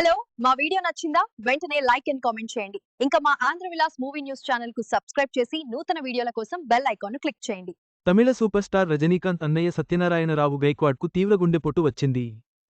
Hello మా video నచ్చిందా? వెంటనే లైక్ అండ్ కామెంట్ చేయండి. ఇంకా మా ఆంధ్ర విలాస్ మూవీ న్యూస్ ఛానల్కు సబ్స్క్రైబ్ చేసి నూతన వీడియోల కోసం బెల్ ఐకాన్ క్లిక్ చేయండి. తమిళ సూపర్ స్టార్ రజనీకాంత్ అన్నయ్య సత్యనారాయణరావు గైక్వాడ్కు తీవ్ర గుండెపోటు వచ్చింది.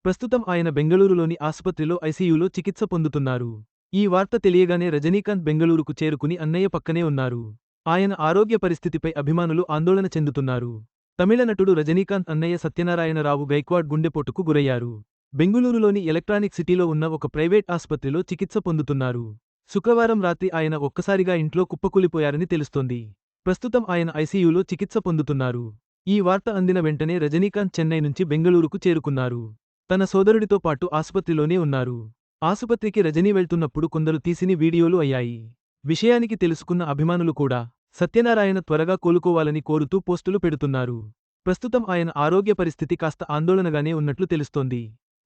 ప్రస్తుతం ఆయన బెంగళూరులోని ఆసుపత్రిలో ఐసీయూలో చికిత్స పొందుతున్నారు. ఈ వార్త తెలియగానే రజనీకాంత్ బెంగళూరుకు చేరుకుని అన్నయ్య పక్కనే ఉన్నారు. ఆయన ఆరోగ్య పరిస్థితిపై అభిమానులు ఆందోళన చెందుతున్నారు. తమిళ నటుడు రజనీకాంత్ అన్నయ్య సత్యనారాయణరావు గైక్వాడ్ గుండెపోటుకు గురయ్యారు. బెంగుళూరులోని ఎలక్ట్రానిక్ సిటీలో ఉన్న ఒక ప్రైవేట్ ఆసుపత్రిలో చికిత్స పొందుతున్నారు. శుక్రవారం రాత్రి ఆయన ఒక్కసారిగా ఇంట్లో కుప్పకూలిపోయారని తెలుస్తోంది. ప్రస్తుతం ఆయన ఐసీయూలో చికిత్స పొందుతున్నారు. ఈ వార్త అందిన వెంటనే రజనీకాంత్ చెన్నై నుంచి బెంగళూరుకు చేరుకున్నారు. తన సోదరుడితో పాటు ఆసుపత్రిలోనే ఉన్నారు. ఆసుపత్రికి రజనీ వెళ్తున్నప్పుడు కొందరు తీసిని వీడియోలు అయ్యాయి. విషయానికి తెలుసుకున్న అభిమానులు కూడా సత్యనారాయణ త్వరగా కోలుకోవాలని కోరుతూ పోస్టులు పెడుతున్నారు. ప్రస్తుతం ఆయన ఆరోగ్య పరిస్థితి కాస్త ఆందోళనగానే ఉన్నట్లు తెలుస్తోంది.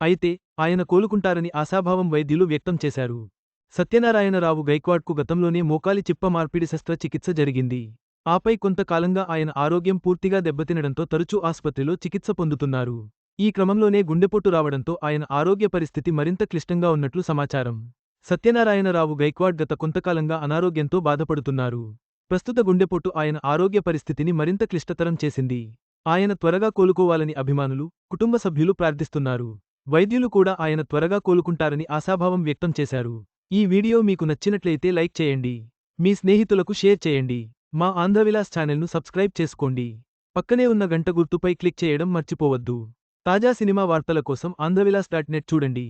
అయితే ఆయన కోలుకుంటారని ఆశాభావం వైద్యులు వ్యక్తం చేశారు. సత్యనారాయణరావు గైక్వాడ్కు గతంలోనే మోకాలి చిప్ప మార్పిడి శస్త్రచికిత్స జరిగింది. ఆపై కొంతకాలంగా ఆయన ఆరోగ్యం పూర్తిగా దెబ్బతినడంతో తరచూ ఆసుపత్రిలో చికిత్స పొందుతున్నారు. ఈ క్రమంలోనే గుండెపోటు రావడంతో ఆయన ఆరోగ్య పరిస్థితి మరింత క్లిష్టంగా ఉన్నట్లు సమాచారం. సత్యనారాయణరావు గైక్వాడ్ గత కొంతకాలంగా అనారోగ్యంతో బాధపడుతున్నారు. ప్రస్తుత గుండెపోటు ఆయన ఆరోగ్య పరిస్థితిని మరింత క్లిష్టతరం చేసింది. ఆయన త్వరగా కోలుకోవాలని అభిమానులు కుటుంబ సభ్యులు ప్రార్థిస్తున్నారు. వైద్యులు కూడా ఆయన త్వరగా కోలుకుంటారని ఆశాభావం వ్యక్తం చేశారు. ఈ వీడియో మీకు నచ్చినట్లయితే లైక్ చేయండి. మీ స్నేహితులకు షేర్ చేయండి. మా ఆంధ్రవిలాస్ ఛానల్ను సబ్స్క్రైబ్ చేసుకోండి. పక్కనే ఉన్న గంట గుర్తుపై క్లిక్ చేయడం మర్చిపోవద్దు. తాజా సినిమా వార్తల కోసం ఆంధ్రవిలాస్ డాట్ నెట్ చూడండి.